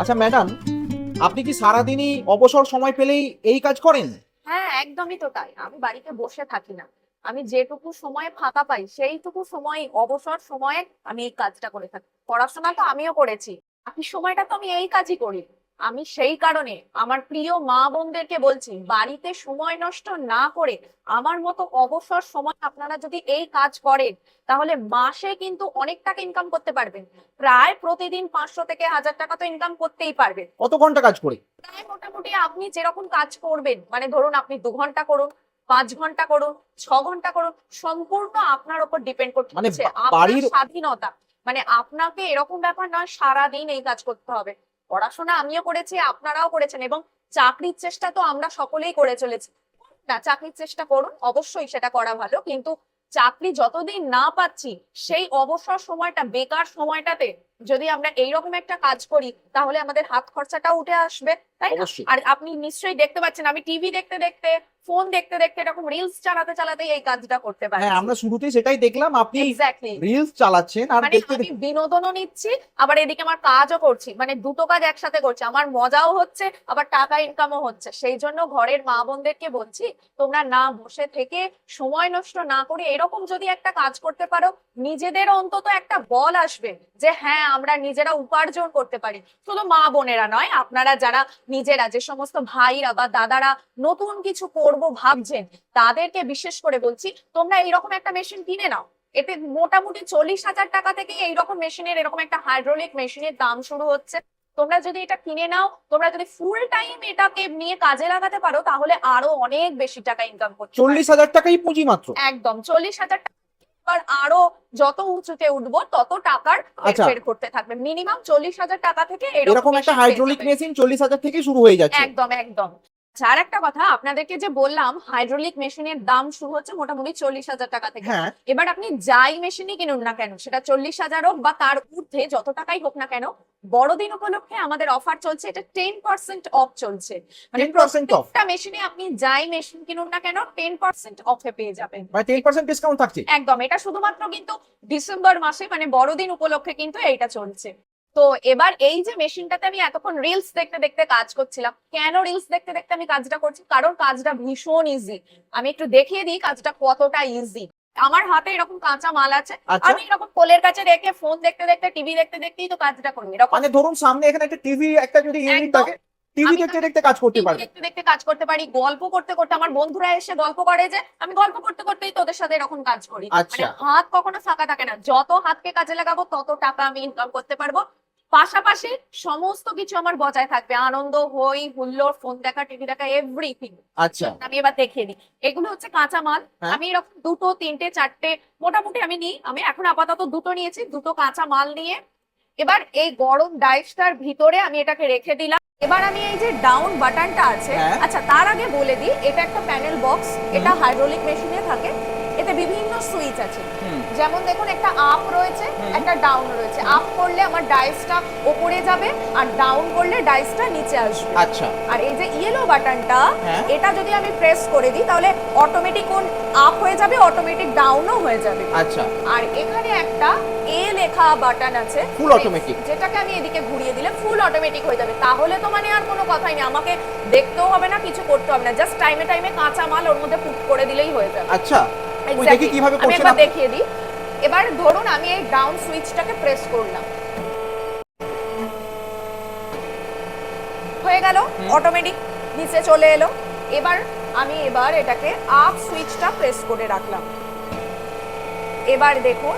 আচ্ছা ম্যাডাম আপনি কি সারাদিনই অবসর সময় পেলেই এই কাজ করেন? হ্যাঁ একদমই তো তাই। আমি বাড়িতে বসে থাকি না। আমি যেটুকু সময় ফাঁকা পাই, সেইটুকু সময় অবসর সময়ে আমি এই কাজটা করে থাকি। পড়াশোনা তো আমিও করেছি। বাকি সময়টা তো আমি এই কাজই করি। আমি সেই কারণে আমার প্রিয় মা বোনদেরকে বলছি বাড়িতে সময় নষ্ট না করে আমার মতো অবসর সময় আপনারা যদি এই কাজ করেন তাহলে মাসে কিন্তু অনেক টাকা ইনকাম করতে পারবেন। প্রায় প্রতিদিন পাঁচশো থেকে হাজার টাকা তো ইনকাম করতেই পারবেন। কত ঘণ্টা কাজ করে? প্রায় মোটামুটি আপনি যেরকম কাজ করবেন মানে ধরুন আপনি দু ঘণ্টা করুন পাঁচ ঘণ্টা করুন ছ ঘণ্টা করুন সম্পূর্ণ আপনার উপর ডিপেন্ড করছে মানে আপনার স্বাধীনতা। মানে আপনাকে এরকম ব্যাপার নয় সারাদিন এই কাজ করতে হবে। পড়াশোনা আমিও করেছি, আপনারাও করেছেন এবং চাকরির চেষ্টা তো আমরা সকলেই করে চলেছি। না, চাকরির চেষ্টা করুন, অবশ্যই সেটা করা ভালো, কিন্তু চাকরি যতদিন না পাচ্ছি, সেই অবসর সময়টা, বেকার সময়টাতে যদি আমরা এইরকম একটা কাজ করি, তাহলে আমাদের হাত খরচাটাও উঠে আসবে। তাই না? আর আপনি নিশ্চয়ই দেখতে পাচ্ছেন আমি টিভি দেখতে দেখতে ফোন দেখতে দেখতে এরকম রিলস চালাতে চালাতে এই কাজটা করতে পারি হ্যাঁ আমরা শুরুতেই সেটাই দেখলাম আপনি এক্স্যাক্টলি রিলস চালাচ্ছেন আর মানে দেখতে আমি বিনোদনও নিচ্ছি আবার এদিকে আমার কাজও করছি মানে দুটো কাজ একসাথে করছি আমার মজাও হচ্ছে আবার টাকা ইনকামও হচ্ছে। সেই জন্য ঘরের মা বোনদেরকে বলছি তোমরা না বসে থেকে সময় নষ্ট না করে এরকম যদি একটা কাজ করতে পারো নিজেদের অন্তত একটা বল আসবে যে হ্যাঁ আমরা নিজেরা উপার্জন করতে পারি। শুধু মা বোনেরা নয় আপনারা যারা নিজেরা যে সমস্ত ভাইরা বা দাদারা নতুন কিছু করব ভাবছেন তাদেরকে বিশেষ করে বলছি তোমরা এরকম একটা মেশিন কিনে নাও। এতে মোটামুটি চল্লিশ হাজার টাকা থেকে এইরকম মেশিনের এরকম একটা হাইড্রোলিক মেশিনের দাম শুরু হচ্ছে। তোমরা যদি এটা কিনে নাও তোমরা যদি ফুল টাইম এটাকে নিয়ে কাজে লাগাতে পারো তাহলে আরও অনেক বেশি টাকা ইনকাম পারবে। চল্লিশ হাজার টাকাই পুঁজি মাত্র? একদম চল্লিশ হাজার টাকা এবার আরও যত উঁচুতে উঠবো তত টাকার আচ্ছা। বের করতে থাকবে। মিনিমাম চল্লিশ হাজার টাকা থেকে এরকম একটা হাইড্রোলিক মেশিন চল্লিশ হাজার থেকে শুরু হয়ে যাচ্ছে। একদম একদম। আচ্ছা, আর একটা কথা আপনাদেরকে যে বললাম হাইড্রোলিক মেশিনের দাম শুরু হচ্ছে মোটামুটি চল্লিশ হাজার টাকা থেকে। হ্যাঁ। এবার আপনি যাই মেশিনই কিনুন না কেন সেটা চল্লিশ হাজার হোক বা তার ঊর্ধ্বে যত টাকাই হোক না কেন বড়দিন উপলক্ষে আমাদের অফার চলছে এটা টেন পার্সেন্ট অফ চলছে। মানে প্রত্যেকটা মেশিনে আপনি যাই মেশিন কিনুন না কেন টেন পার্সেন্ট অফে পেয়ে যাবেন। মানে টেন পার্সেন্ট ডিসকাউন্ট থাকছে। একদম এটা শুধুমাত্র কিন্তু ডিসেম্বর মাসে মানে বড়দিন উপলক্ষে কিন্তু এইটা চলছে। তো এবার এই যে মেশিনটাতে আমি এতক্ষণ রিলস দেখতে দেখতে কাজ করছিলাম কেন রিলস দেখতে দেখতে আমি কাজটা করছি? কারণ কাজটা ভীষণ ইজি আমি একটু দেখিয়ে দিই কাজটা কতটা ইজি আমার হাতে এরকম কাঁচা মাল আছে। আচ্ছা। আমি এরকম কোলের কাছে রেখে ফোন দেখতে দেখতে টিভি দেখতে দেখতেই তো কাজটা করি। এরকম মানে ধরুন সামনে এখানে একটা টিভি একটা যদি ইউনিট থাকে টিভি দেখতে দেখতে কাজ করতে পারবে। দেখতে দেখতে কাজ করতে পারি গল্প করতে করতে আমার বন্ধুরা এসে গল্প করে যে আমি গল্প করতে করতেই তোদের সাথে এরকম কাজ করি। আচ্ছা। মানে হাত কখনো ফাঁকা থাকে না। যত হাতকে কাজে লাগাবো তত টাকা আমি ইনকাম করতে পারব। পাশাপাশি সমস্ত কিছু আমার বজায় থাকবে। আনন্দ হই হুল্লোড় ফোন দেখা টিভি দেখা এভরিথিং আচ্ছা। আমি এবার দেখিয়ে দিই এগুলো হচ্ছে কাঁচা মাল হ্যাঁ। আমি এরকম দুটো তিনটে চারটে মোটামুটি আমি নিই। আমি এখন আপাতত দুটো নিয়েছি দুটো কাঁচা মাল নিয়ে। এবার এই গরম ডাইসটার ভিতরে আমি এটাকে রেখে দিলাম। এবার আমি এই যে ডাউন বাটনটা আছে হ্যাঁ। আচ্ছা তার আগে বলে দিই এটা একটা প্যানেল বক্স এটা হাইড্রোলিক মেশিনে থাকে। এতে বিভিন্ন সুইচ আছে। যেমন দেখুন একটা আপ রয়েছে একটা ডাউন রয়েছে। আপ করলে আমার ডাইসটা ওপরে যাবে আর ডাউন করলে ডাইসটা নিচে আসবে। আচ্ছা। আর এই যে ইয়েলো বাটনটা হ্যাঁ। এটা যদি আমি প্রেস করে দিই তাহলে অটোমেটিক কোন আপ হয়ে যাবে অটোমেটিক ডাউনও হয়ে যাবে। আচ্ছা। আর এখানে একটা এ লেখা বাটন আছে। Full automatic। যেটাকে আমি এদিকে ঘুরিয়ে দিলে ফুল অটোমেটিক হয়ে যাবে। তাহলে তো মানে আর কোনো কথাই নেই। আমাকে দেখতেও হবে না কিছু করতে হবে না। জাস্ট টাইমে টাইমে কাঁচা মাল ওর মধ্যে পুট করে দিলেই হয়ে যাবে। আচ্ছা। ওই দেখি কীভাবে করছেন দেখিয়ে দিই। এবার ধরুন আমি এই ডাউন সুইচটাকে প্রেস করলাম। হয়ে গেল অটোমেটিক নিচে চলে এলো। এবার আমি এবার এটাকে আপ সুইচটা প্রেস করে রাখলাম। এবার দেখুন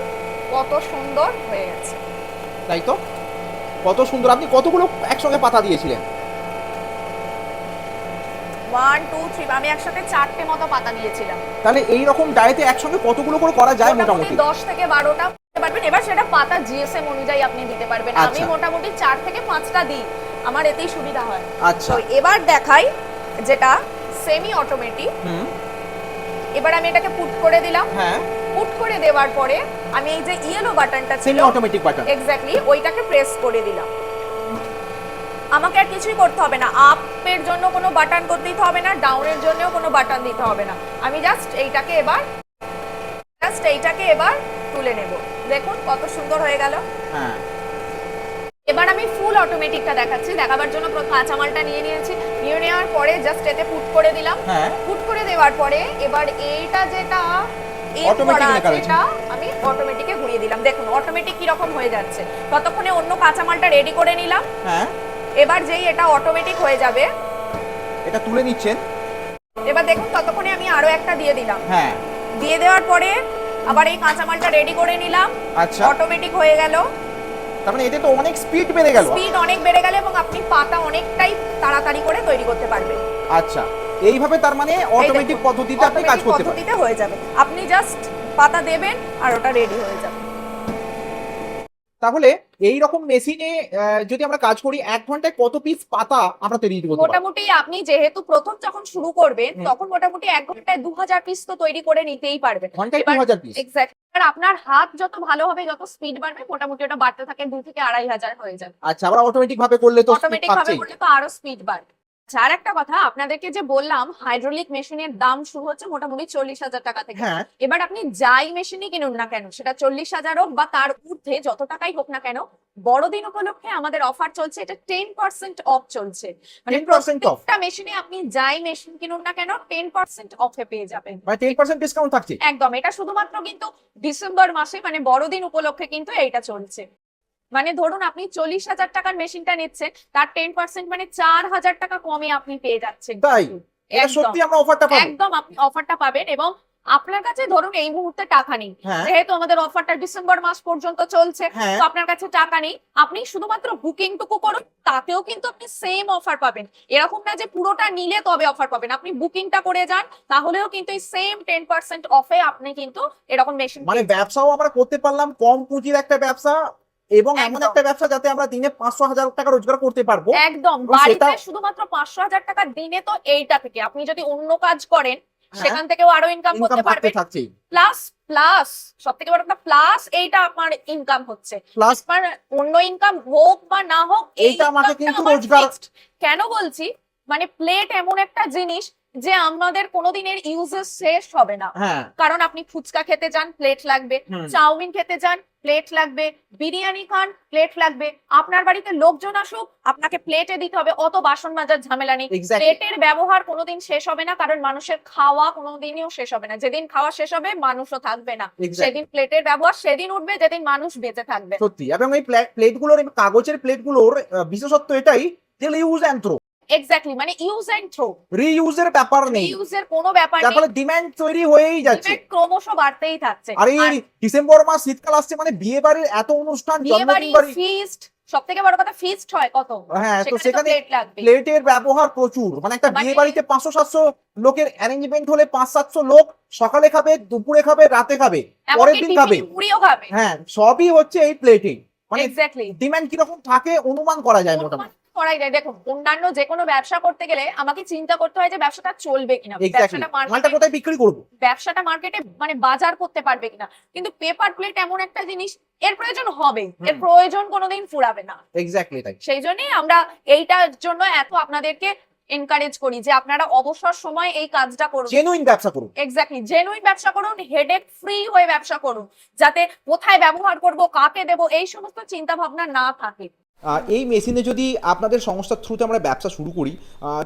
কত সুন্দর হয়ে গেছে। তাই তো? কত সুন্দর আপনি কতগুলো একসঙ্গে পাতা দিয়েছিলেন? ওয়ান টু থ্রি আমি একসাথে চারটে মতো পাতা দিয়েছিলাম। তাহলে এই রকম ডায়েতে একসঙ্গে কতগুলো করে করা যায় মোটামুটি দশ থেকে বারোটা পারবেন। এবার সেটা পাতা জিএসএম অনুযায়ী আপনি দিতে পারবেন। আমি আচ্ছা। মোটামুটি চার থেকে পাঁচটা দিই। আমার এতেই সুবিধা হয়। আচ্ছা। এবার দেখাই যেটা সেমি অটোমেটিক হুম। এবার আমি এটাকে পুট করে দিলাম। হ্যাঁ। পুট করে দেওয়ার পরে আমি এই যে ইয়েলো বাটনটা ছিল অটোমেটিক বাটন এক্স্যাক্টলি ওইটাকে প্রেস করে দিলাম। আমাকে আর কিছুই করতে হবে না। আপের জন্য কোনো বাটন করতে দিতে হবে না ডাউনের জন্যও কোনো বাটন দিতে হবে না। আমি জাস্ট এইটাকে এবার জাস্ট এইটাকে এবার তুলে নেব। দেখুন কত সুন্দর হয়ে গেল। হ্যাঁ। এবার আমি ফুল অটোমেটিকটা দেখাচ্ছি। দেখাবার জন্য কাঁচামালটা নিয়ে নিয়েছি। নিয়ে নেওয়ার পরে জাস্ট এতে ফুট করে দিলাম। হ্যাঁ। পুট করে দেওয়ার পরে এবার এইটা যেটা এটা আমি অটোমেটিকে ঘুরিয়ে দিলাম। দেখুন অটোমেটিক কি রকম হয়ে যাচ্ছে। ততক্ষণে অন্য কাঁচামালটা রেডি করে নিলাম। হ্যাঁ। এবার যেই এটা অটোমেটিক হয়ে যাবে। এটা তুলে নিচ্ছেন। এবার দেখুন ততক্ষণে আমি আরও একটা দিয়ে দিলাম। হ্যাঁ। দিয়ে দেওয়ার পরে আবার এই কাঁচামালটা রেডি করে নিলাম। আচ্ছা। অটোমেটিক হয়ে গেল। তার মানে এতে তো অনেক স্পিড বেড়ে গেল। স্পিড অনেক বেড়ে গেল এবং আপনি পাতা অনেকটাই তাড়াতাড়ি করে তৈরি করতে পারবেন। আচ্ছা। এইভাবে তার মানে অটোমেটিক পদ্ধতিতে আপনি কাজ করতে পারেন পদ্ধতিতে হয়ে যাবে। আপনি জাস্ট পাতা দেবেন আর ওটা রেডি হয়ে যাবে। তাহলে এই রকম মেশিনে যদি আমরা কাজ করি এক ঘন্টায় কত পিস পাতা আমরা তৈরি করতে মোটামুটি আপনি যেহেতু প্রথম যখন শুরু করবেন তখন মোটামুটি এক ঘন্টায় দু হাজার পিস তো তৈরি করে নিতেই পারবেন। ঘন্টায় দু হাজার পিস এক্স্যাক্ট আর আপনার হাত যত ভালো হবে যত স্পিড বাড়বে মোটামুটি ওটা বাড়তে থাকে দু থেকে আড়াই হাজার হয়ে যাবে। আচ্ছা আবার অটোমেটিক ভাবে করলে তো অটোমেটিক ভাবে করলে তো আরও স্পিড বাড়বে। আচ্ছা আর একটা কথা আপনাদেরকে যে বললাম হাইড্রোলিক মেশিনের দাম শুরু হচ্ছে মোটামুটি চল্লিশ হাজার টাকা থেকে। হ্যাঁ। এবার আপনি যাই মেশিনই কিনুন না কেন সেটা চল্লিশ হাজার হোক বা তার ঊর্ধ্বে যত টাকাই হোক না কেন বড়দিন উপলক্ষে আমাদের অফার চলছে এটা টেন পার্সেন্ট অফ চলছে। মানে প্রত্যেকটা মেশিনে আপনি যাই মেশিন কিনুন না কেন টেন পার্সেন্ট অফে পেয়ে যাবেন। মানে টেন পার্সেন্ট ডিসকাউন্ট থাকছে। একদম এটা শুধুমাত্র কিন্তু ডিসেম্বর মাসে মানে বড়দিন উপলক্ষে কিন্তু এইটা চলছে। মানে ধরুন আপনি চল্লিশ হাজার টাকার মেশিনটা নিচ্ছেন তার টেন পার্সেন্ট মানে চার হাজার টাকা কমে আপনি পেয়ে যাচ্ছেন একদম। আপনি অফারটা পাবেন এবং আপনার কাছে ধরুন এই মুহূর্তে টাকা নেই। হ্যাঁ। যেহেতু আমাদের অফারটা ডিসেম্বর মাস পর্যন্ত চলছে হ্যাঁ। তো আপনার কাছে টাকা নেই। আপনি শুধুমাত্র বুকিং টুকু করুন তাতেও কিন্তু আপনি সেম অফার পাবেন। এরকম না যে পুরোটা নিলে তবে অফার পাবেন। আপনি বুকিংটা করে যান তাহলেও কিন্তু এই সেম টেন পার্সেন্ট অফে আপনি কিন্তু এরকম মেশিন মানে ব্যবসাও আমরা করতে পারলাম কম পুঁজির একটা ব্যবসা এবং এমন একটা ব্যবসা যাতে আমরা দিনে পাঁচশো হাজার টাকা রোজগার করতে পারব। একদম বাড়িতে শুধুমাত্র পাঁচশো হাজার টাকা দিনে তো এইটা থেকে। আপনি যদি অন্য কাজ করেন হ্যাঁ, সেখান থেকেও আরও ইনকাম করতে পারবে প্লাস প্লাস সব থেকে বড় কথা প্লাস এইটা আপনার ইনকাম হচ্ছে। প্লাস অন্য ইনকাম হোক বা না হোক এইটা আমাকে কিন্তু রোজগার- কেন বলছি? মানে প্লেট এমন একটা জিনিস যে আমাদের কোনোদিনের ইউজেস শেষ হবে না। হ্যাঁ। কারণ আপনি ফুচকা খেতে যান প্লেট লাগবে। চাউমিন খেতে যান প্লেট লাগবে। বিরিয়ানি খান প্লেট লাগবে। আপনার বাড়িতে লোকজন আসুক আপনাকে প্লেটে দিতে হবে। অত বাসন মাজার ঝামেলা নেই। প্লেটের ব্যবহার কোনোদিন শেষ হবে না কারণ মানুষের খাওয়া কোনোদিনও শেষ হবে না। যেদিন খাওয়া শেষ হবে মানুষও থাকবে না। সেদিন প্লেটের ব্যবহার সেদিন উঠবে যেদিন মানুষ বেঁচে থাকবে। সত্যি। এবং এই প্লেটগুলোর কাগজের প্লেটগুলোর বিশেষত্ব এটাই ইউজ অ্যান্ড থ্রো এক্স্যাক্টলি মানে ইউজ এন্ড থ্রো রিইউজের ব্যাপার নেই। ইউজের কোনো ব্যাপার নেই। ফলে ডিমান্ড তৈরি হয়েই যাচ্ছে। Demand ক্রমশ বাড়তেই থাকছে। আর ডিসেম্বর মাস শীতকাল আসছে মানে বিয়ে বাড়ির এত অনুষ্ঠান জন্মদিন বাড়ি। ফিস্ট সব থেকে বড় কথা ফিস্ট হয় কত? হ্যাঁ তো সেখানে প্লেটের ব্যবহার প্রচুর। মানে একটা মানে- বিয়ে বাড়িতে পাঁচশো সাতশো লোকের অ্যারেঞ্জমেন্ট হলে পাঁচ সাতশো লোক সকালে খাবে দুপুরে খাবে রাতে খাবে পরের দিন খাবে। পুরিও খাবে। হ্যাঁ সবই হচ্ছে এই প্লেটে মানে এক্স্যাক্টলি ডিমান্ড কীরকম থাকে অনুমান করা যায় মোটামুটি। করাই যায় দেখুন অন্যান্য যে কোনো ব্যবসা করতে গেলে আমাকে চিন্তা করতে হয় যে ব্যবসাটা চলবে কিনা। ব্যবসাটা মালটা কোথায় বিক্রি করব? ব্যবসাটা মার্কেটে মানে বাজার করতে পারবে কিনা। কিন্তু পেপার প্লেট এমন একটা জিনিস এর প্রয়োজন হবে। এর প্রয়োজন কোনোদিন ফুরাবে না। এক্স্যাক্টলি তাই। সেই জন্যই আমরা এইটার জন্য এত আপনাদেরকে এনকারেজ করি যে আপনারা অবসর সময় এই কাজটা করুন। জেনুইন ব্যবসা করুন। এক্স্যাক্টলি জেনুইন ব্যবসা করুন হেডেক ফ্রি হয়ে ব্যবসা করুন। যাতে কোথায় ব্যবহার করব কাকে দেব এই সমস্ত চিন্তা ভাবনা না থাকে। এই মেশিনে যদি আপনাদের সংস্থার থ্রুতে আমরা ব্যবসা শুরু করি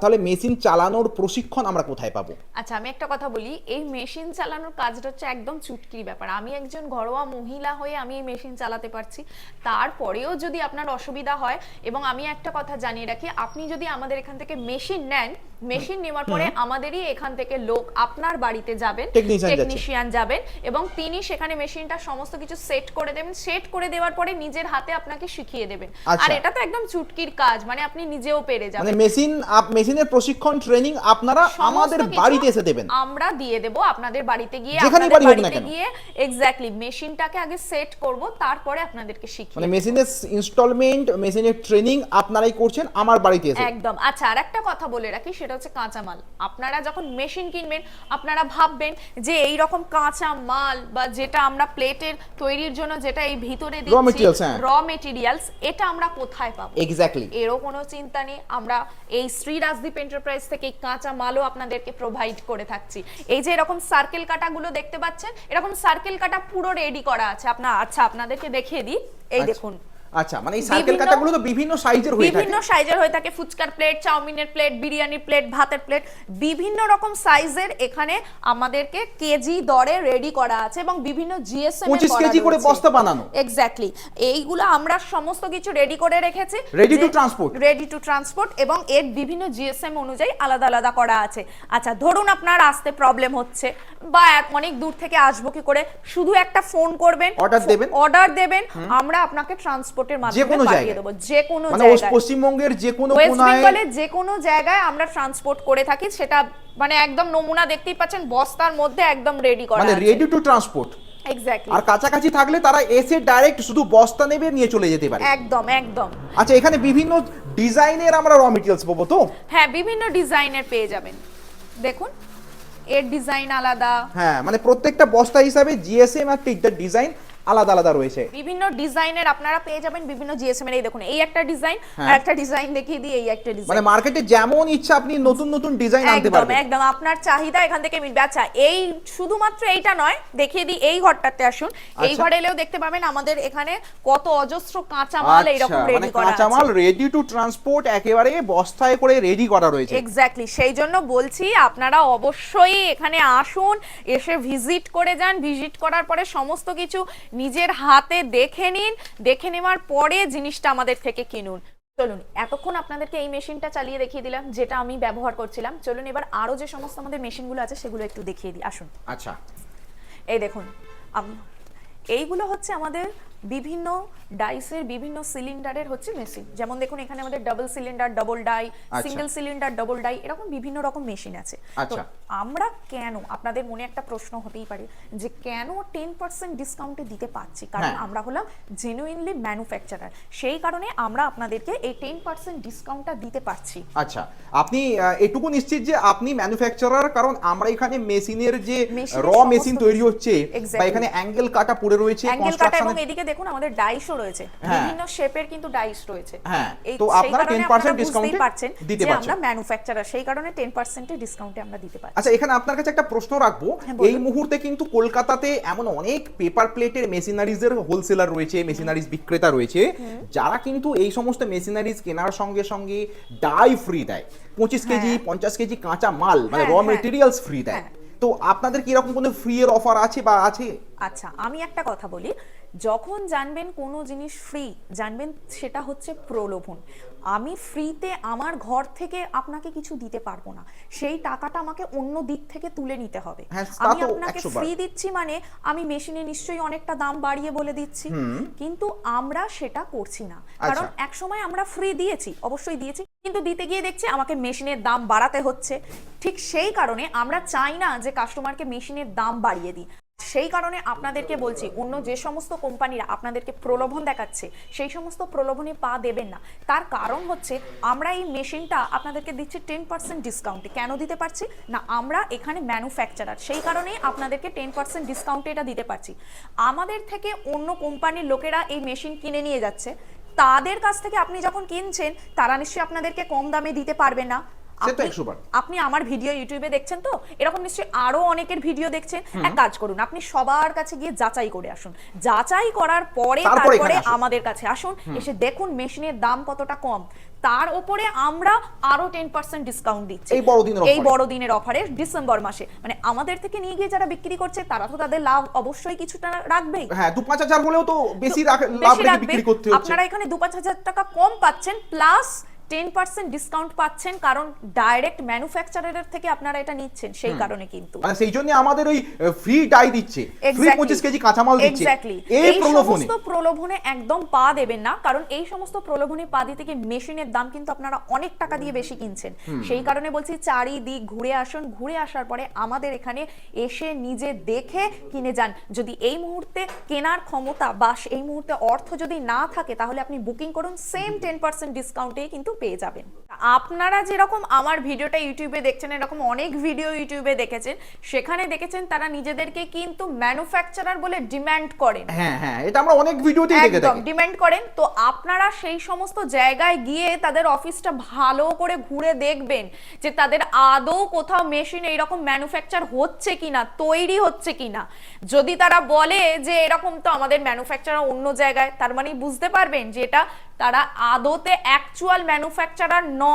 তাহলে মেশিন চালানোর প্রশিক্ষণ আমরা কোথায় পাবো? আচ্ছা আমি একটা কথা বলি এই মেশিন চালানোর কাজটা হচ্ছে একদম চুটকির ব্যাপার। আমি একজন ঘরোয়া মহিলা হয়ে আমি এই মেশিন চালাতে পারছি। তারপরেও যদি আপনার অসুবিধা হয় এবং আমি একটা কথা জানিয়ে রাখি আপনি যদি আমাদের এখান থেকে মেশিন নেন মেশিন নেওয়ার পরে আমাদেরই এখান থেকে লোক আপনার বাড়িতে যাবেন টেকনিশিয়ান যাবেন এবং তিনি সেখানে মেশিনটা সমস্ত কিছু সেট করে দেবেন। সেট করে দেওয়ার পরে নিজের হাতে আপনাকে শিখিয়ে দেবেন। আর আচ্ছা। এটা তো একদম চুটকির কাজ মানে আপনি নিজেও পেরে যাবেন মানে মেশিন মেশিনের প্রশিক্ষণ ট্রেনিং আপনারা আমাদের বাড়িতে এসে দেবেন আমরা দিয়ে দেব আপনাদের বাড়িতে গিয়ে যেখানেই আপনাদের বাড়ি হোক না বাড়িতে কেন। গিয়ে এক্স্যাক্টলি মেশিনটাকে আগে সেট করব তারপরে আপনাদেরকে শিখিয়ে মানে মেশিনের ইনস্টলমেন্ট মেশিনের ট্রেনিং আপনারাই করছেন আমার বাড়িতে এসে একদম আচ্ছা আর একটা কথা বলে রাখি সেটা হচ্ছে কাঁচামাল আপনারা যখন মেশিন কিনবেন আপনারা ভাববেন যে এই রকম কাঁচা মাল বা যেটা আমরা প্লেটের তৈরির জন্য যেটা এই ভিতরে দিচ্ছি হ্যাঁ। র মেটেরিয়ালস এটা আমরা কোথায় পাবো? এক্স্যাক্টলি এরও কোনো চিন্তা নেই। আমরা এই শ্রী রাজদীপ এন্টারপ্রাইজ থেকে কাঁচা মালও আপনাদেরকে প্রোভাইড করে থাকছি। এই যে এরকম সার্কেল কাটাগুলো দেখতে পাচ্ছেন এরকম সার্কেল কাটা পুরো রেডি করা আছে। আপনার আচ্ছা আপনাদেরকে দেখিয়ে দিই। এই দেখুন। আচ্ছা মানে এই সার্কেল কাটাগুলো তো বিভিন্ন সাইজের হয়ে থাকে বিভিন্ন সাইজের হয়ে থাকে ফুচকার প্লেট চাউমিনের প্লেট বিরিয়ানির প্লেট ভাতের প্লেট বিভিন্ন রকম সাইজের এখানে আমাদেরকে কেজি দরে রেডি করা আছে এবং বিভিন্ন জিএসএম 25 কেজি করে বস্তা বানানো। এক্স্যাক্টলি এইগুলো আমরা সমস্ত কিছু রেডি করে রেখেছি Ready to transport? Ready to transport এবং এর বিভিন্ন জিএসএম অনুযায়ী আলাদা আলাদা করা আছে আচ্ছা ধরুন আপনার আসতে প্রবলেম হচ্ছে বা অনেক দূর থেকে আসব কি করে শুধু একটা ফোন করবেন Order দেবেন। অর্ডার দেবেন আমরা আপনাকে ট্রান্সপোর্টের মাধ্যমে পাঠিয়ে। দেবো যে কোনো মানে জায়গায়। পশ্চিমবঙ্গের যে কোনো ওয়েস্ট কোনায় বেঙ্গলের যে কোনো জায়গায় আমরা ট্রান্সপোর্ট করে থাকি সেটা মানে একদম নমুনা দেখতেই পাচ্ছেন বস্তার মধ্যে একদম রেডি করা মানে রেডি টু ট্রান্সপোর্ট এক্স্যাক্টলি আর কাছাকাছি থাকলে তারা এসে ডাইরেক্ট শুধু বস্তা নেবে নিয়ে চলে যেতে পারে। একদম একদম। আচ্ছা এখানে বিভিন্ন ডিজাইনের আমরা র মেটেরিয়ালস পাবো তো? হ্যাঁ বিভিন্ন ডিজাইনের পেয়ে যাবেন। দেখুন এর ডিজাইন আলাদা। হ্যাঁ মানে প্রত্যেকটা বস্তা হিসাবে জিএসএম আর টিকটার ডিজাইন আলাদা আলাদা রয়েছে। বিভিন্ন ডিজাইনের আপনারা পেয়ে যাবেন বিভিন্ন জিএসএম এর এই দেখুন এই একটা ডিজাইন হ্যাঁ। আর একটা ডিজাইন দেখিয়ে দিই এই একটা ডিজাইন। মানে মার্কেটে যেমন ইচ্ছা আপনি নতুন নতুন ডিজাইন আনতে একদম পারবেন। একদম আপনার চাহিদা এখান থেকে মিটবে। আচ্ছা এই শুধুমাত্র এইটা নয় দেখিয়ে দিই এই ঘরটাতে আসুন। এই আচ্ছা। ঘরে এলেও দেখতে পাবেন আমাদের এখানে কত অজস্র কাঁচা মাল এইরকম আচ্ছা, মানে রেডি করা কাঁচা মাল রেডি টু ট্রান্সপোর্ট একেবারে বস্তায় করে রেডি করা রয়েছে। এক্স্যাক্টলি সেই জন্য বলছি আপনারা অবশ্যই এখানে আসুন এসে ভিজিট করে যান। ভিজিট করার পরে সমস্ত কিছু নিজের হাতে দেখে নিন দেখে নেওয়ার পরে জিনিসটা আমাদের থেকে কিনুন। চলুন এতক্ষণ আপনাদেরকে এই মেশিনটা চালিয়ে দেখিয়ে দিলাম যেটা আমি ব্যবহার করছিলাম। চলুন এবার আরও যে সমস্ত আমাদের মেশিনগুলো আছে সেগুলো একটু দেখিয়ে দিই। আসুন। আচ্ছা। এই দেখুন এইগুলো হচ্ছে আমাদের বিভিন্ন ডাইসের বিভিন্ন সিলিন্ডারের হচ্ছে মেশিন যেমন দেখুন এখানে আমাদের double cylinder double die. Single cylinder double die এরকম বিভিন্ন রকম মেশিন আছে তো আচ্ছা। আমরা কেন আপনাদের মনে একটা প্রশ্ন হতেই পারে যে কেন টেন পার্সেন্ট ডিসকাউন্টে দিতে পারছি কারণ হ্যাঁ। আমরা হলাম জেনুইনলি ম্যানুফ্যাকচারার সেই কারণে আমরা আপনাদেরকে এই টেন পার্সেন্ট ডিসকাউন্টটা দিতে পারছি আচ্ছা আপনি এটুকু নিশ্চিত যে আপনি ম্যানুফ্যাকচারার কারণ আমরা এখানে মেশিনের যে র মেশিন তৈরি হচ্ছে বা এখানে অ্যাঙ্গেল কাটা পড়ে রয়েছে এবং এদিকে দেখুন আমাদের ডাইসও রয়েছে। হ্যাঁ। বিভিন্ন শেপের কিন্তু ডাইস রয়েছে। হ্যাঁ, তো আপনারা 10% আপনারা discount-এ পারছেন দিতে পারছেন। আমরা ম্যানুফ্যাকচারার সেই কারণে 10% এর ডিসকাউন্টে আমরা দিতে পারছি। আচ্ছা এখানে আপনার কাছে একটা প্রশ্ন রাখব। হ্যাঁ, এই মুহূর্তে কিন্তু কলকাতাতে এমন অনেক পেপার প্লেটের মেশিনারিজের হোলসেলার রয়েছে মেশিনারিজ বিক্রেতা রয়েছে যারা কিন্তু এই সমস্ত মেশিনারিজ কেনার সঙ্গে সঙ্গে ডাই ফ্রি দেয়। পঁচিশ কেজি হ্যাঁ। পঞ্চাশ কেজি কাঁচা মাল মানে র হ্যাঁ, হ্যাঁ। মেটেরিয়ালস ফ্রি দেয়। হ্যাঁ। তো আপনাদের কি এরকম কোনো ফ্রি এর অফার আছে বা আছে? আচ্ছা আমি একটা কথা বলি। যখন জানবেন কোনো জিনিস ফ্রি জানবেন সেটা হচ্ছে প্রলোভন। আমি ফ্রিতে আমার ঘর থেকে আপনাকে কিছু দিতে পারব না। সেই টাকাটা আমাকে অন্য দিক থেকে তুলে নিতে হবে। হ্যাঁ, আমি আপনাকে ফ্রি দিচ্ছি মানে আমি মেশিনে নিশ্চয়ই অনেকটা দাম বাড়িয়ে বলে দিচ্ছি। কিন্তু আমরা সেটা করছি না। কারণ আচ্ছা। এক সময় আমরা ফ্রি দিয়েছি অবশ্যই দিয়েছি। কিন্তু দিতে গিয়ে দেখছি আমাকে মেশিনের দাম বাড়াতে হচ্ছে। ঠিক সেই কারণে আমরা চাই না যে কাস্টমারকে মেশিনের দাম বাড়িয়ে দিই। সেই কারণে আপনাদেরকে বলছি, অন্য যে সমস্ত কোম্পানিরা আপনাদেরকে প্রলোভন দেখাচ্ছে, সেই সমস্ত প্রলোভনে পা দেবেন না। তার কারণ হচ্ছে, আমরা এই মেশিনটা আপনাদেরকে দিচ্ছি টেন পার্সেন্ট ডিসকাউন্টে কেন দিতে পারছি? না, আমরা এখানে ম্যানুফ্যাকচারার সেই কারণেই আপনাদেরকে টেন পার্সেন্ট ডিসকাউন্টে এটা দিতে পারছি। আমাদের থেকে অন্য কোম্পানির লোকেরা এই মেশিন কিনে নিয়ে যাচ্ছে। তাদের কাছ থেকে আপনি যখন কিনছেন, তারা নিশ্চয়ই আপনাদেরকে কম দামে দিতে পারবে না। আপনি- 100 বার। আপনি আমার ভিডিও ইউটিউবে দেখছেন তো? এরকম নিশ্চয়ই আরও অনেকের ভিডিও দেখছেন। এক কাজ করুন আপনি সবার কাছে গিয়ে যাচাই করে আসুন। যাচাই করার পরে তারপরে। আমাদের কাছে আসুন এসে দেখুন মেশিনের দাম কতটা কম। তার উপরে আমরা আরও টেন পার্সেন্ট ডিসকাউন্ট দিচ্ছি। এই বড়দিনের এই বড়দিনের অফারে ডিসেম্বর মাসে। মানে আমাদের থেকে নিয়ে গিয়ে যারা বিক্রি করছে তারা তো তাদের লাভ অবশ্যই কিছুটা রাখবেই। হ্যাঁ দু পাঁচ হাজার হলেও তো বেশি লাভ। বিক্রি করতে হচ্ছে। আপনারা এখানে দু পাঁচ হাজার টাকা কম পাচ্ছেন প্লাস টেন পার্সেন্ট ডিসকাউন্ট পাচ্ছেন কারণ ডাইরেক্ট ম্যানুফ্যাকচারারের থেকে আপনারা এটা নিচ্ছেন সেই কারণে কিন্তু। মানে সেই জন্য আমাদের ওই ফ্রি ডাই দিচ্ছে। Free Exactly. পঁচিশ কেজি কাঁচামাল দিচ্ছে। Exactly. এই প্রলোভনে। সমস্ত প্রলোভনে একদম পা দেবেন না কারণ এই সমস্ত প্রলোভনে পা দিতে গিয়ে মেশিনের দাম কিন্তু আপনারা অনেক টাকা দিয়ে বেশি কিনছেন। সেই কারণে বলছি চারিদিক ঘুরে আসুন ঘুরে আসার পরে আমাদের এখানে এসে নিজে দেখে কিনে যান। যদি এই মুহূর্তে কেনার ক্ষমতা বা এই মুহূর্তে অর্থ যদি না থাকে তাহলে আপনি বুকিং করুন সেম টেন পার্সেন্ট ডিসকাউন্টে কিন্তু পেয়ে যাবেন। আপনারা যেরকম আমার ভিডিওটা ইউটিউবে দেখছেন এরকম অনেক ভিডিও ইউটিউবে দেখেছেন সেখানে দেখেছেন তারা নিজেদেরকে কিন্তু ম্যানুফ্যাকচারার বলে ডিমান্ড করেন। হ্যাঁ হ্যাঁ এটা আমরা অনেক ভিডিওতেই দেখে একদম থাকি। ডিমান্ড করেন। তো আপনারা সেই সমস্ত জায়গায় গিয়ে তাদের অফিসটা ভালো করে ঘুরে দেখবেন যে তাদের আদৌ কোথাও মেশিন এইরকম ম্যানুফ্যাকচার হচ্ছে কিনা তৈরি হচ্ছে কিনা। যদি তারা বলে যে এরকম তো আমাদের ম্যানুফ্যাকচারার অন্য জায়গায় তার মানে বুঝতে পারবেন যে এটা তারা আদতে অ্যাকচুয়াল ম্যানুফ্যাকচারার নয়।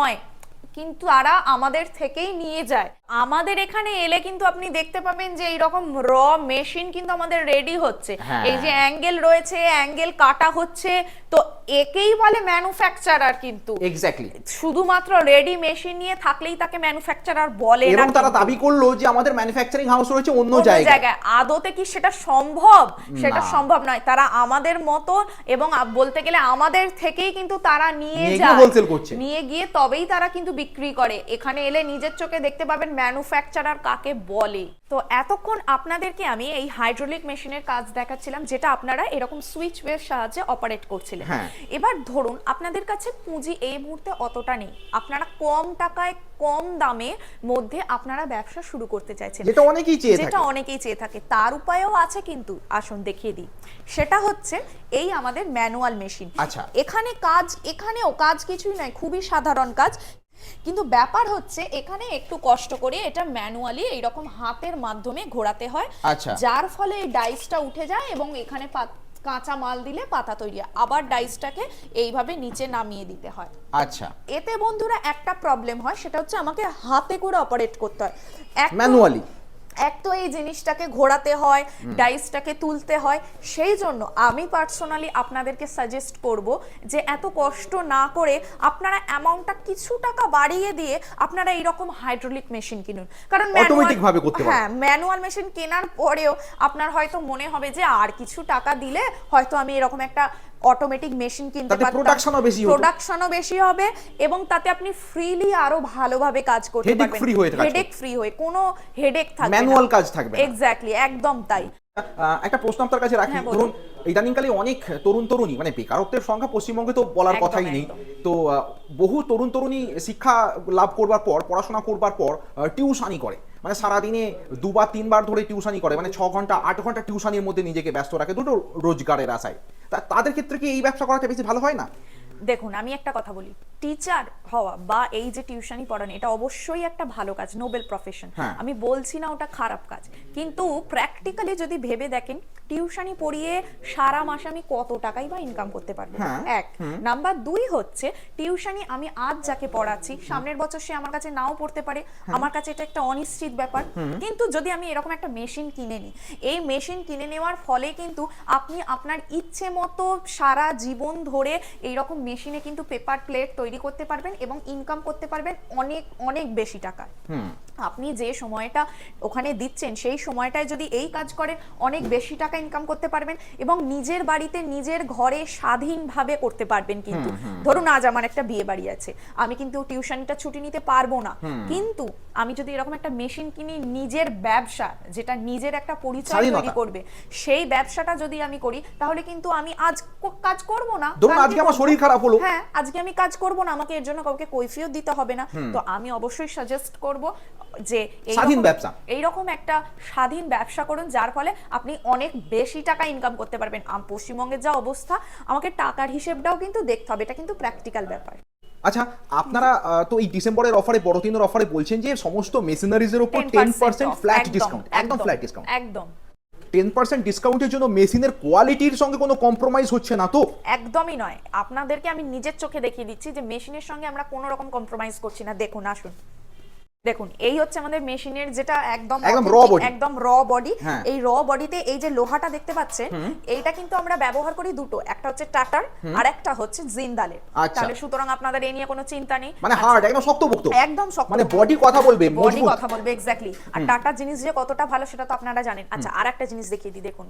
কিন্তু তারা আমাদের থেকেই নিয়ে যায়। আমাদের এখানে এলে কিন্তু আপনি দেখতে পাবেন যে এইরকম র মেশিন কিন্তু আমাদের রেডি হচ্ছে। হ্যাঁ। এই যে অ্যাঙ্গেল রয়েছে অ্যাঙ্গেল কাটা হচ্ছে তো একেই বলে ম্যানুফ্যাকচারার কিন্তু। এক্স্যাক্টলি শুধুমাত্র রেডি মেশিন নিয়ে থাকলেই তাকে ম্যানুফ্যাকচারার বলে না এবং তারা দাবি করল যে আমাদের ম্যানুফ্যাকচারিং হাউস রয়েছে অন্য জায়গায়। আদতে কি সেটা সম্ভব? সেটা সম্ভব নয়। তারা আমাদের মতো এবং বলতে গেলে আমাদের থেকেই কিন্তু তারা নিয়ে যায়। নিয়ে গিয়ে তবেই তারা কিন্তু বিক্রি করে। এখানে এলে নিজের চোখে দেখতে পাবেন ম্যানুফ্যাকচারার কাকে বলে? তো এতক্ষণ আপনাদেরকে আমি এই হাইড্রোলিক মেশিনের কাজ দেখাচ্ছিলাম যেটা আপনারা এরকম সুইচ ওয়ের সাহায্যে অপারেট করছিলেন। হ্যাঁ। এবার ধরুন আপনাদের কাছে পুঁজি এই মুহূর্তে অতটা নেই। আপনারা কম টাকায় কম দামে মধ্যে আপনারা ব্যবসা শুরু করতে চাইছেন। যেটা অনেকেই চেয়ে যেটা অনেকেই চেয়ে থাকে। তার উপায়ও আছে কিন্তু আসুন দেখিয়ে দিই। সেটা হচ্ছে এই আমাদের ম্যানুয়াল মেশিন। আচ্ছা। এখানে কাজ এখানেও কাজ কিছুই নয় খুবই সাধারণ কাজ। কিন্তু ব্যাপার হচ্ছে এখানে একটু কষ্ট করে এটা ম্যানুয়ালি এইরকম হাতের মাধ্যমে ঘোরাতে হয় আচ্ছা। যার ফলে এই ডাইসটা উঠে যায় এবং এখানে কাঁচা মাল দিলে পাতা তৈরি হয়। আবার ডাইসটাকে এইভাবে নিচে নামিয়ে দিতে হয় আচ্ছা এতে বন্ধুরা একটা প্রবলেম হয় সেটা হচ্ছে আমাকে হাতে করে অপারেট করতে হয় ম্যানুয়ালি এক তো এই জিনিসটাকে ঘোরাতে হয় ডাইসটাকে তুলতে হয়। সেই জন্য আমি পার্সোনালি আপনাদেরকে সাজেস্ট করব যে এত কষ্ট না করে আপনারা অ্যামাউন্টটা কিছু টাকা বাড়িয়ে দিয়ে আপনারা এইরকম হাইড্রোলিক মেশিন কিনুন। কারণ manual- Automatic ভাবে করতে পারবেন। হ্যাঁ ম্যানুয়াল মেশিন কেনার পরেও আপনার হয়তো মনে হবে যে আর কিছু টাকা দিলে হয়তো আমি এরকম একটা অটোমেটিক মেশিন কিনতে পারতাম। production ও বেশি। প্রোডাকশনও বেশি হবে এবং তাতে আপনি ফ্রিলি আরও ভালোভাবে কাজ করতে পারবেন। free হয়ে কাজ করতে। হেডেক ফ্রি হয়ে কোনো হেডেক থাকবে না। ম্যানুয়াল কাজ থাকবে। এক্স্যাক্টলি একদম তাই। একটা প্রশ্ন আপনার কাছে রাখি। হ্যাঁ। ধরুন ইদানিংকালে অনেক তরুণ তরুণী মানে বেকারত্বের সংখ্যা পশ্চিমবঙ্গে তো বলার কথাই নেই। তো বহু তরুণ তরুণী শিক্ষা লাভ করবার পর পড়াশোনা করবার পর টিউশানি করে। মানে সারাদিনে দুবার, তিনবার ধরে টিউশানি করে মানে ছ ঘণ্টা, আট ঘণ্টা টিউশানির মধ্যে নিজেকে ব্যস্ত রাখে, দুটো রোজগারের আশায়। তা তাদের ক্ষেত্রে কি এই ব্যবসা করাটা বেশি ভালো হয় না? দেখুন আমি একটা কথা বলি। টিচার হওয়া বা এই যে টিউশনি পড়ানো এটা অবশ্যই একটা ভালো কাজ নোবেল প্রফেশন হ্যাঁ। আমি বলছি না ওটা খারাপ কাজ। কিন্তু প্র্যাকটিক্যালি যদি ভেবে দেখেন টিউশনি পড়িয়ে সারা মাসে আমি কত টাকাই বা ইনকাম করতে পারব? হ্যাঁ, এক। নাম্বার দুই হচ্ছে টিউশনি আমি আজ যাকে পড়াচ্ছি সামনের বছর সে আমার কাছে নাও পড়তে পারে। হ্যাঁ। আমার কাছে এটা একটা অনিশ্চিত ব্যাপার। কিন্তু যদি আমি এরকম একটা মেশিন কিনে নিই এই মেশিন কিনে নেওয়ার ফলে কিন্তু আপনি আপনার ইচ্ছে মতো সারা জীবন ধরে এইরকম মেশিনে কিন্তু পেপার প্লেট তৈরি করতে পারবেন এবং ইনকাম করতে পারবেন অনেক অনেক বেশি টাকা হুম। আপনি যে সময়টা ওখানে দিচ্ছেন সেই সময়টায় যদি এই কাজ করেন অনেক বেশি টাকা ইনকাম করতে পারবেন এবং নিজের বাড়িতে নিজের ঘরে স্বাধীনভাবে করতে পারবেন কিন্তু। ধরুন আজ আমার একটা বিয়ে বাড়ি আছে আমি কিন্তু টিউশনটা ছুটি নিতে পারব না। কিন্তু আমি যদি এরকম একটা মেশিন কিনি নিজের ব্যবসা যেটা নিজের একটা পরিচয় তৈরি করবে সেই ব্যবসাটা যদি আমি করি তাহলে কিন্তু আমি আজ কাজ করব না। ধরুন আজকে আমার শরীর খারাপ হলো। হ্যাঁ আজকে আমি কাজ করব না আমাকে এর জন্য কাউকে কৈফিয়ত দিতে হবে না। তো আমি অবশ্যই সাজেস্ট করব যে স্বাধীন ব্যবসা। এইরকম একটা স্বাধীন ব্যবসা করুন যার ফলে আপনি অনেক বেশি টাকা ইনকাম করতে পারবেন। পশ্চিমবঙ্গের যা অবস্থা আমাকে টাকার হিসেবটাও কিন্তু দেখতে হবে এটা কিন্তু প্র্যাকটিক্যাল ব্যাপার। আচ্ছা আপনারা তো এই ডিসেম্বরের অফারে বড়দিনের অফারে বলছেন যে সমস্ত মেশিনারিজের উপর টেন পার্সেন্ট ফ্ল্যাট ডিসকাউন্ট একদম ফ্ল্যাট ডিসকাউন্ট একদম টেন পার্সেন্ট ডিসকাউন্টের জন্য মেশিনের কোয়ালিটির সঙ্গে কোনো কম্প্রোমাইজ হচ্ছে না তো? একদমই নয়। আপনাদেরকে আমি নিজের চোখে দেখিয়ে দিচ্ছি যে মেশিনের সঙ্গে আমরা কোনো রকম কম্প্রোমাইজ করছি না। দেখুন আসুন। দেখুন এই হচ্ছে আমাদের মেশিনের যেটা একদম একদম raw body। একদম র বডি হ্যাঁ। এই র বডিতে এই যে লোহাটা দেখতে পাচ্ছেন এইটা কিন্তু আমরা ব্যবহার করি দুটো। একটা হচ্ছে টাটার আর একটা হচ্ছে জিন্দালের আচ্ছা। তাহলে সুতরাং আপনাদের এই নিয়ে কোনো চিন্তা নেই। মানে হার্ড একদম শক্তপোক্ত। একদম শক্ত মানে বডি কথা বলবে বডি কথা বলবে এক্স্যাক্টলি আর টাটার জিনিস যে কতটা ভালো সেটা তো আপনারা জানেন। আচ্ছা আর একটা জিনিস দেখিয়ে দিই দেখুন।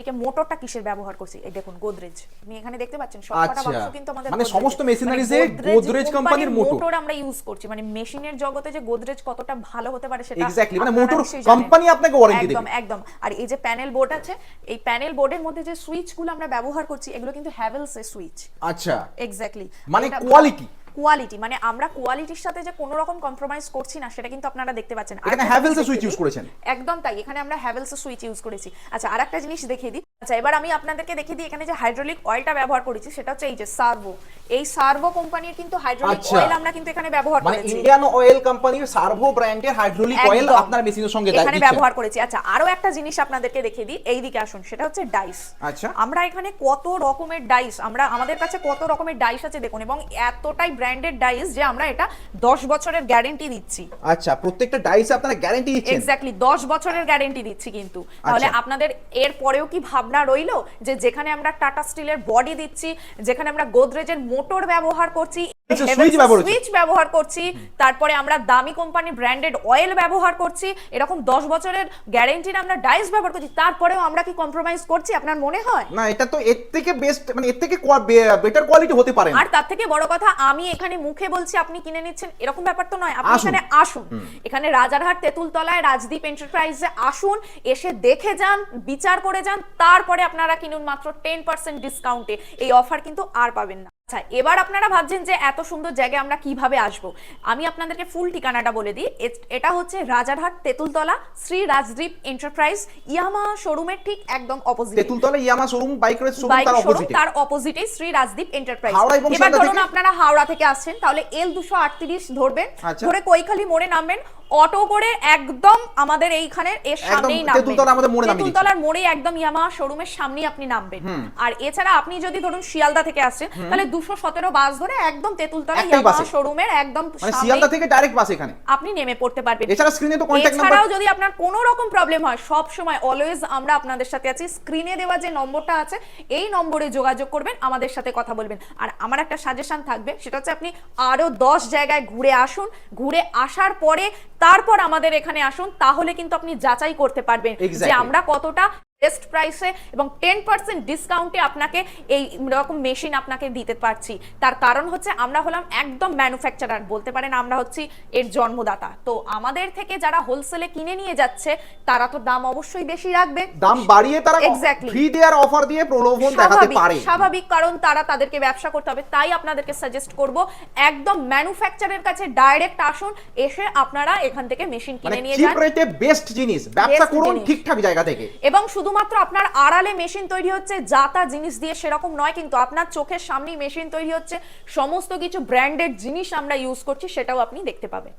এদিকে মোটরটা কিসের ব্যবহার করছি? এই দেখুন গোদরেজ আপনি এখানে দেখতে পাচ্ছেন সবকটা আচ্ছা। বাক্স কিন্তু আমাদের মানে সমস্ত মানে গোদরেজ কোম্পানির মোটর। আমরা ইউজ করছি। মানে মেশিনের জগতে যে গোদরেজ কতটা ভালো হতে পারে সেটা এক্স্যাক্টলি মানে মোটর কোম্পানি আপনাকে ওয়ারেন্টি একদম দেবে। একদম আর এই যে প্যানেল বোর্ড আছে এই প্যানেল বোর্ডের মধ্যে যে সুইচগুলো আমরা ব্যবহার করছি এগুলো কিন্তু হ্যাভেলস এর সুইচ আচ্ছা। এক্স্যাক্টলি মানে quality। কোয়ালিটি মানে আমরা কোয়ালিটির সাথে যে কোনো রকম কম্প্রোমাইজ করছি না সেটা কিন্তু আপনারা দেখতে পাচ্ছেন। এখানে হ্যাভেলস সুইচ ইউজ করেছেন। একদম তাই এখানে আমরা হ্যাভেলস সুইচ ইউজ করেছি। আচ্ছা আরেকটা জিনিস দেখিয়ে দিই। আচ্ছা এবার আমি আপনাদেরকে দেখিয়ে দিই এখানে যে হাইড্রোলিক অয়েলটা ব্যবহার করেছি সেটা হচ্ছে এই যে সার্ভো এই সার্ভো কোম্পানির কিন্তু হাইড্রোলিক আচ্ছা। অয়েল আমরা কিন্তু এখানে ব্যবহার করেছি মানে ইন্ডিয়ান অয়েল কোম্পানির সার্ভো ব্র্যান্ডের হাইড্রোলিক অয়েল। আপনার মেশিনের সঙ্গে এখানে ব্যবহার করেছি আচ্ছা আরও একটা জিনিস আপনাদেরকে দেখিয়ে দিই এই দিকে আসুন সেটা হচ্ছে ডাইস আচ্ছা। আমরা এখানে কত রকমের ডাইস আমরা আমাদের কাছে কত রকমের ডাইস আছে দেখুন এবং এতটাই ব্র্যান্ডেড ডাইস যে আমরা এটা 10 বছরের গ্যারেন্টি দিচ্ছি আচ্ছা প্রত্যেকটা ডাইসে আপনারা গ্যারান্টি দিচ্ছেন এক্স্যাক্টলি 10 বছরের গ্যারেন্টি দিচ্ছি কিন্তু তাহলে আচ্ছা। আপনাদের এর পরেও কি ভাবনা রইল যে যেখানে আমরা টাটা স্টিলের বডি দিচ্ছি, যেখানে আমরা গোদরেজের মোটর ব্যবহার করছি সুইচ ব্যবহার করছি তারপরে আমরা দামি কোম্পানি ব্র্যান্ডেড অয়েল ব্যবহার করছি এরকম 10 বছরের গ্যারেন্টির আমরা ডাইস ব্যবহার করছি তারপরেও আমরা কি কম্প্রোমাইজ করছি আপনার মনে হয়? না এটা তো এর থেকে বেস্ট মানে এর থেকে বেটার কোয়ালিটি হতে পারে আর তার থেকে বড় কথা আমি এখানে মুখে বলছি আপনি কিনে নিচ্ছেন এরকম ব্যাপার তো নয় আপনি এখানে আসুন। এখানে রাজারহাট তেঁতুলতলায় রাজদীপ এন্টারপ্রাইজে আসুন এসে দেখে যান বিচার করে যান তারপরে আপনারা কিনুন মাত্র টেন পার্সেন্ট ডিসকাউন্টে এই অফার কিন্তু আর পাবেন না। আচ্ছা এবার আপনারা ভাবছেন যে এত সুন্দর জায়গায় আমরা কীভাবে আসব? আমি আপনাদেরকে ফুল ঠিকানাটা বলে দিই। এটা হচ্ছে রাজারহাট তেঁতুলতলা শ্রী রাজদীপ এন্টারপ্রাইজ ইয়ামা শোরুমের ঠিক একদম opposite Tentultala Yamaha showroom bike race showroom তার অপোজিটে তার অপোজিটে শ্রী রাজদীপ এন্টারপ্রাইজ এবার ধরুন আপনারা হাওড়া থেকে আসছেন তাহলে এল দুশো আটত্রিশ ধরবেন। আচ্ছা। ধরে কৈখালি মোড়ে নামবেন অটো করে একদম আমাদের এইখানে এর সামনেই নামবেন। তেঁতুলতলা। তেঁতুলতলার মোড়ে একদম ইয়ামা শোরুমের সামনেই আপনি নামবেন। আর এছাড়া আপনি যদি ধরুন শিয়ালদা থেকে আসছেন তাহলে দুশো সতেরো বাস ধরে একদম তেঁতুলতলা একটাই ইয়ামা বাসে। শোরুমের একদম মানে শিয়ালদা থেকে ডাইরেক্ট বাস এখানে? আপনি নেমে পড়তে পারবেন। এছাড়া স্ক্রিনে তো কন্ট্যাক্ট নাম্বার এছাড়াও যদি আপনার কোনো রকম প্রবলেম হয় সব সময় অলওয়েজ আমরা আপনাদের সাথে আছি। স্ক্রিনে দেওয়া যে নম্বরটা আছে এই নম্বরে যোগাযোগ করবেন আমাদের সাথে কথা বলবেন। আর আমার একটা সাজেশন থাকবে সেটা হচ্ছে আপনি আরও দশ জায়গায় ঘুরে আসুন। ঘুরে আসার পরে তারপর আমাদের এখানে আসুন তাহলে কিন্তু আপনি যাচাই করতে পারবেন যে আমরা কতটা বেস্ট প্রাইসে এবং টেন পার্সেন্ট ডিসকাউন্টে আপনাকে এই রকম মেশিন আপনাকে দিতে পারছি। তার কারণ হচ্ছে আমরা হলাম একদম ম্যানুফ্যাকচারার বলতে পারেন আমরা হচ্ছি এর জন্মদাতা। তো আমাদের থেকে যারা হোলসেলে কিনে নিয়ে যাচ্ছে তারা তো দাম অবশ্যই বেশি রাখবে। দাম বাড়িয়ে তারা Exactly. ফ্রি দেওয়ার অফার দিয়ে প্রলোভন দেখাতে স্বাভাবিক পারে। স্বাভাবিক কারণ তারা তাদেরকে ব্যবসা করতে হবে তাই আপনাদেরকে সাজেস্ট করব একদম ম্যানুফ্যাকচারের কাছে ডাইরেক্ট আসুন এসে আপনারা এখান থেকে মেশিন মানে কিনে নিয়ে যান। বেস্ট জিনিস ব্যবসা করুন ঠিকঠাক জায়গা থেকে। এবং শুধুমাত্র আপনার আড়ালে মেশিন তৈরি হচ্ছে, যা তা জিনিস দিয়ে সেরকম নয়, কিন্তু আপনার চোখের সামনেই মেশিন তৈরি হচ্ছে। সমস্ত কিছু ব্র্যান্ডেড জিনিস আমরা ইউজ করছি, সেটাও আপনি দেখতে পাবেন।